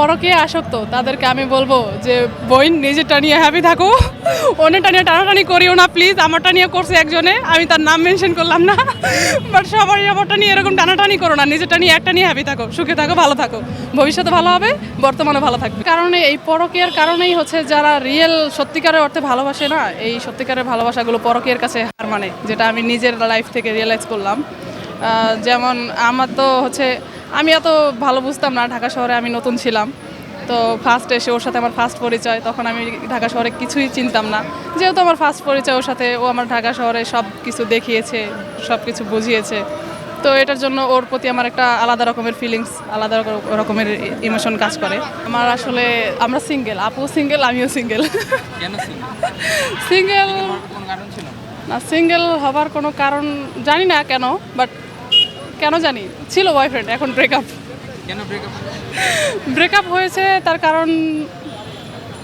পরকে আসক্ত, তাদেরকে আমি বলব যে বইন নিজেরটা নিয়ে হ্যাপি থাকো। অন্যটা নিয়ে টানাটানি করিও না প্লিজ আমারটা নিয়ে করছে একজনে, আমি তার নাম মেনশন করলাম না। বাট সবারই আমারটা নিয়ে এরকম টানাটানি করো না, নিজেরটা নিয়ে একটা নিয়ে হ্যাপি থাকো, সুখে থাকো, ভালো থাকো। ভবিষ্যতে ভালো হবে বর্তমানে ভালো থাকবে। কারণে, এই পরকীয়ার কারণেই হচ্ছে যারা রিয়েল সত্যিকারের অর্থে ভালোবাসে না, এই সত্যিকারের ভালোবাসাগুলো পরকীয়ার কাছে হার মানে যেটা আমি নিজের লাইফ থেকে রিয়েলাইজ করলাম। যেমন আমার তো হচ্ছে আমি এত ভালো বুঝতাম না ঢাকা শহরে আমি নতুন ছিলাম। তো ফার্স্ট এসে ওর সাথে আমার ফার্স্ট পরিচয় তখন আমি ঢাকা শহরে কিছুই চিনতাম না। যেহেতু আমার ফার্স্ট পরিচয় ওর সাথে ও আমার ঢাকা শহরে সব কিছু দেখিয়েছে সব কিছু বুঝিয়েছে। তো এটার জন্য ওর প্রতি আমার একটা আলাদা রকমের ফিলিংস আলাদা রকমের ইমোশন কাজ করে। আমার আসলে আমরা সিঙ্গেল আপু সিঙ্গেল আমিও সিঙ্গেল কেন সিঙ্গেল না? সিঙ্গেল হবার কোনো কারণ জানি না কেন বাট কেন জানি ছিল বয়ফ্রেন্ড এখন ব্রেকআপ কেন ব্রেকআপ ব্রেকআপ হয়েছে তার কারণ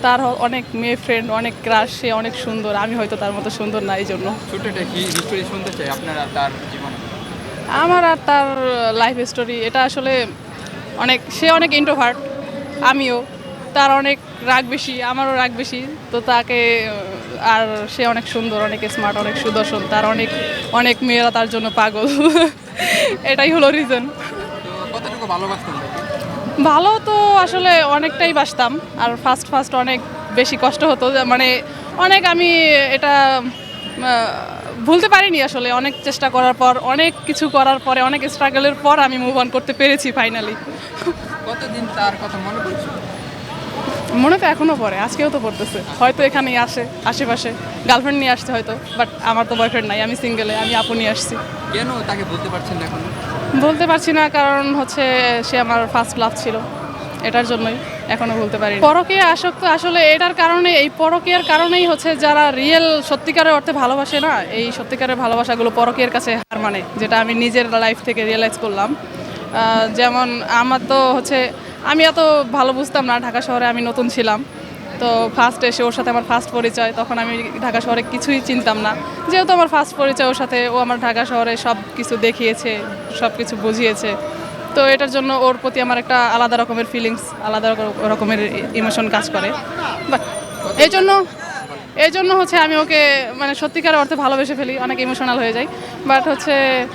তার অনেক মেয়ে ফ্রেন্ড অনেক ক্রাশ সে অনেক সুন্দর। আমি হয়তো তার মতো সুন্দর না এই জন্য ছোট একটা হিস্টোরি শুনতে চাই আপনারা তার জীবনে? আমার আর তার লাইফ স্টোরি এটা আসলে অনেক সে অনেক ইন্ট্রোভার্ট আমিও। তার অনেক রাগ বেশি আমারও রাগ বেশি। তো তাকে আর সে অনেক সুন্দর অনেক স্মার্ট অনেক সুদর্শন তার অনেক অনেক মেয়েরা তার জন্য পাগল। এটাই হলো রিজন? ভালো তো আসলে অনেকটাই বাসতাম আর ফার্স্ট ফার্স্ট অনেক বেশি কষ্ট হতো। মানে অনেক আমি এটা ভুলতে পারিনি আসলে। অনেক চেষ্টা করার পর অনেক কিছু করার পরে অনেক স্ট্রাগলের পর আমি মুভ অন করতে পেরেছি ফাইনালি কতদিন তার কথা মনে পড়ছে? মনে তো এখনও পড়ে আজকেও তো পড়তেছে। হয়তো এখানেই আসে আশেপাশে। গার্লফ্রেন্ড নিয়ে আসছে হয়তো বাট আমার তো বয়ফ্রেন্ড নাই আমি সিঙ্গেলে আমি আপু নিয়ে আসছি। কেন তাকে বলতে পারছেন না এখন? বলতে পারছি না কারণ হচ্ছে সে আমার ফার্স্ট লাভ ছিল। এটার জন্যই এখনও বলতে পারি পরকীয়া আসক্ত আসলে এটার কারণে এই পরকীয়ার কারণেই হচ্ছে যারা রিয়েল সত্যিকারের অর্থে ভালোবাসে না এই সত্যিকারের ভালোবাসাগুলো পরকীয়ার কাছে হার মানে যেটা আমি নিজের লাইফ থেকে রিয়েলাইজ করলাম। যেমন আমার তো হচ্ছে আমি এত ভালো বুঝতাম না ঢাকা শহরে আমি নতুন ছিলাম। তো ফার্স্ট এসে ওর সাথে আমার ফার্স্ট পরিচয়, তখন আমি ঢাকা শহরে কিছুই চিনতাম না। যেহেতু আমার ফার্স্ট পরিচয় ওর সাথে, ও আমার ঢাকা শহরে সব কিছু দেখিয়েছে সব কিছু বুঝিয়েছে। তো এটার জন্য ওর প্রতি আমার একটা আলাদা রকমের ফিলিংস আলাদা রক- রকমের ইমোশন কাজ করে। বাট এই জন্য এই জন্য হচ্ছে আমি ওকে মানে সত্যিকার অর্থে ভালোবেসে ফেলি, অনেক ইমোশনাল হয়ে যাই। বাট হচ্ছে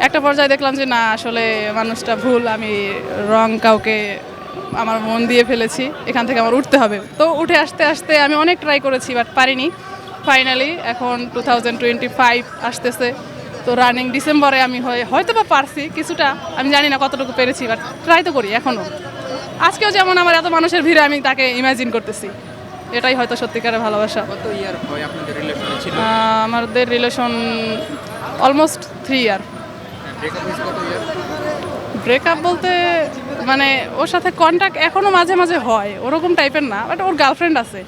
একটা পর্যায়ে দেখলাম যে না আসলে মানুষটা ভুল আমি রং কাউকে আমার মন দিয়ে ফেলেছি এখান থেকে আমার উঠতে হবে। তো উঠে আসতে আসতে আমি অনেক ট্রাই করেছি বাট পারিনি। ফাইনালি এখন টু থাউজেন্ড টোয়েন্টি ফাইভ আসতেছে। তো রানিং ডিসেম্বরে আমি হয়- হয়তো বা পারছি কিছুটা আমি জানি না কতটুকু পেরেছি বাট ট্রাই তো করি এখনও আজকেও যেমন আমার এত মানুষের ভিড়ে আমি তাকে ইমাজিন করতেছি। এটাই হয়তো সত্যিকারের ভালোবাসা। আমাদের relation almost three year breakup বলতে মানে ওর সাথে কন্ট্যাক্ট এখনও মাঝে মাঝে হয়। ওরকম টাইপের না বাট ওর গার্লফ্রেন্ড আছে।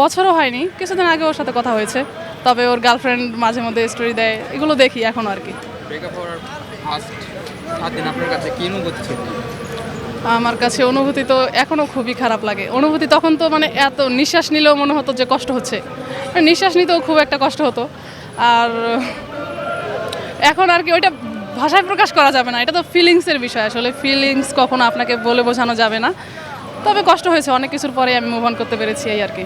বছরও হয়নি কিছুদিন আগে ওর সাথে কথা হয়েছে। তবে ওর গার্লফ্রেন্ড মাঝে মধ্যে স্টোরি দেয় এগুলো দেখি এখন আর কি। আমার কাছে অনুভূতি তো এখনও খুবই খারাপ লাগে। অনুভূতি তখন তো মানে এত নিঃশ্বাস নিলেও মনে হতো যে কষ্ট হচ্ছে। নিঃশ্বাস নিতেও খুব একটা কষ্ট হতো। আর এখন আর কি ওইটা ভাষায় প্রকাশ করা যাবে না। এটা তো ফিলিংসের বিষয় আসলে। ফিলিংস কখনো আপনাকে বলে বোঝানো যাবে না। তবে কষ্ট হয়েছে, অনেক কিছুর পরে আমি মুভ অন করতে পেরেছি এই আর কি।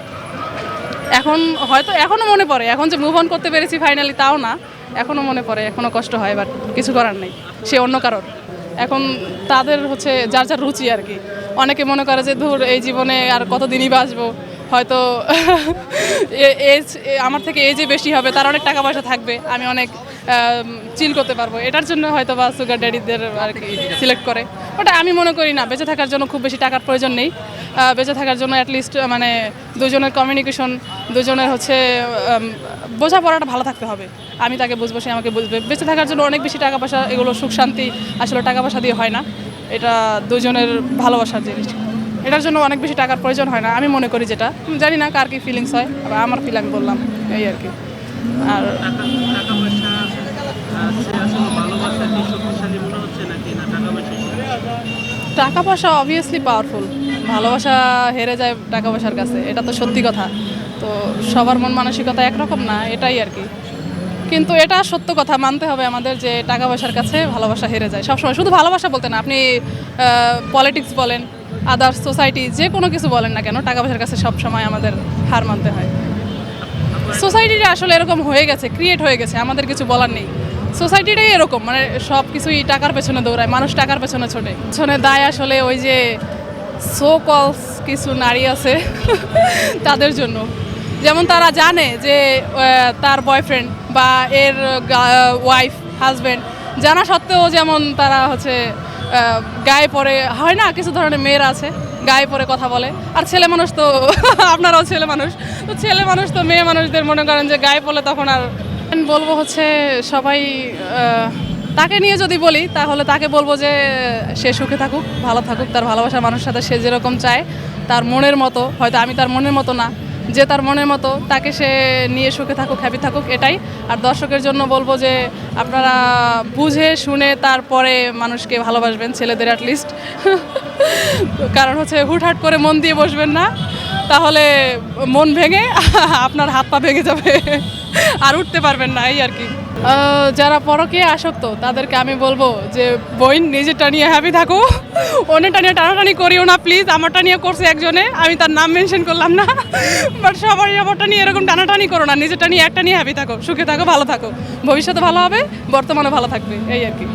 এখন হয়তো এখনও মনে পড়ে। এখন যে মুভ অন করতে পেরেছি ফাইনালি তাও না। এখনও মনে পড়ে এখনও কষ্ট হয় বাট কিছু করার নেই। সে অন্য কারোর। এখন তাদের হচ্ছে যার যার রুচি আর কি। অনেকে মনে করে যে, ধর, এই জীবনে আর কতদিনই বাঁচবো? হয়তো এজ আমার থেকে এজে বেশি হবে, তার অনেক টাকা পয়সা থাকবে। আমি অনেক চিল করতে পারব। এটার জন্য হয়তো বা সুগার ড্যাডিদের আর কি সিলেক্ট করে। ওটা আমি মনে করি না, বেঁচে থাকার জন্য খুব বেশি টাকার প্রয়োজন নেই। বেঁচে থাকার জন্য অ্যাটলিস্ট মানে দুজনের কমিউনিকেশন দুজনের হচ্ছে বোঝাপড়াটা ভালো থাকতে হবে। আমি তাকে বুঝব, সে আমাকে বুঝবে। বেঁচে থাকার জন্য অনেক বেশি টাকা পয়সা এগুলো সুখ, শান্তি, আসলে টাকা পয়সা দিয়ে হয় না। এটা দুজনের ভালোবাসার জিনিস। এটার জন্য অনেক বেশি টাকার প্রয়োজন হয় না, আমি মনে করি যেটা। জানি না কার কি ফিলিংস হয় আমার ফিল আমি বললাম, এই আর কি। আর টাকা পয়সা আছে আসলে ভালোবাসা কি শক্তিশালী মনে হচ্ছে নাকি? না টাকা পয়সা টাকা পয়সা অবভিয়াসলি পাওয়ারফুল ভালোবাসা হেরে যায় টাকা পয়সার কাছে এটা তো সত্যি কথা। তো সবার মন মানসিকতা একরকম না এটাই আর কি। কিন্তু এটা সত্য কথা মানতে হবে আমাদের যে টাকা পয়সার কাছে ভালোবাসা হেরে যায়। সবসময় শুধু ভালোবাসা বলতে না আপনি পলিটিক্স বলেন আদার্স সোসাইটি যে কোনো কিছু বলেন না কেন টাকা পয়সার কাছে সব সময় আমাদের হার মানতে হয়। সোসাইটিটা আসলে এরকম হয়ে গেছে ক্রিয়েট হয়ে গেছে আমাদের কিছু বলার নেই। সোসাইটিটাই এরকম মানে সব কিছুই টাকার পেছনে দৌড়ায়, মানুষ টাকার পেছনে ছোটে। পেছনে দায় আসলে ওই যে সো কলস কিছু নারী আছে, তাদের জন্য। যেমন তারা জানে যে তার বয়ফ্রেন্ড বা এর ওয়াইফ হাজব্যান্ড জানা সত্ত্বেও যেমন তারা হচ্ছে গায়ে পরে, হয় না, কিছু ধরনের মেয়েরা আছে, গায়ে পরে কথা বলে। আর ছেলে মানুষ তো, আপনারাও ছেলে মানুষ। তো ছেলে মানুষ তো মেয়ে মানুষদের মনে করেন যে গায়ে পড়লে তখন আর বলব হচ্ছে সবাই তাকে নিয়ে যদি বলি, তাহলে তাকে বলব যে সে সুখে থাকুক, ভালো থাকুক, তার ভালোবাসার মানুষের সাথে সে যেরকম চায়, তার মনের মতো, হয়তো আমি তার মনের মতো না, যে তার মনের মতো, তাকে সে নিয়ে সুখে থাকুক হ্যাপি থাকুক, এটাই। আর দর্শকের জন্য বলব যে আপনারা বুঝে শুনে তারপরে মানুষকে ভালোবাসবেন, ছেলেদের অ্যাটলিস্ট কারণ হচ্ছে হুটহাট করে মন দিয়ে বসবেন না, তাহলে মন ভেঙে আপনার হাত পা ভেঙে যাবে। আর উঠতে পারবেন না, এই আর কি। যারা পরকে আসক্ত, তাদেরকে আমি বলব যে বইন নিজেরটা নিয়ে হ্যাপি থাকো। অন্যটা নিয়ে টানাটানি করিও না প্লিজ আমারটা নিয়ে করছে একজনে, আমি তার নাম মেনশন করলাম না। বাট সবারই আমারটা নিয়ে এরকম টানাটানি করো না, নিজেরটা টানিয়ে একটা নিয়ে হ্যাপি থাকো, সুখে থাকো, ভালো থাকো। ভবিষ্যতে ভালো হবে বর্তমানে ভালো থাকবে, এই আর কি।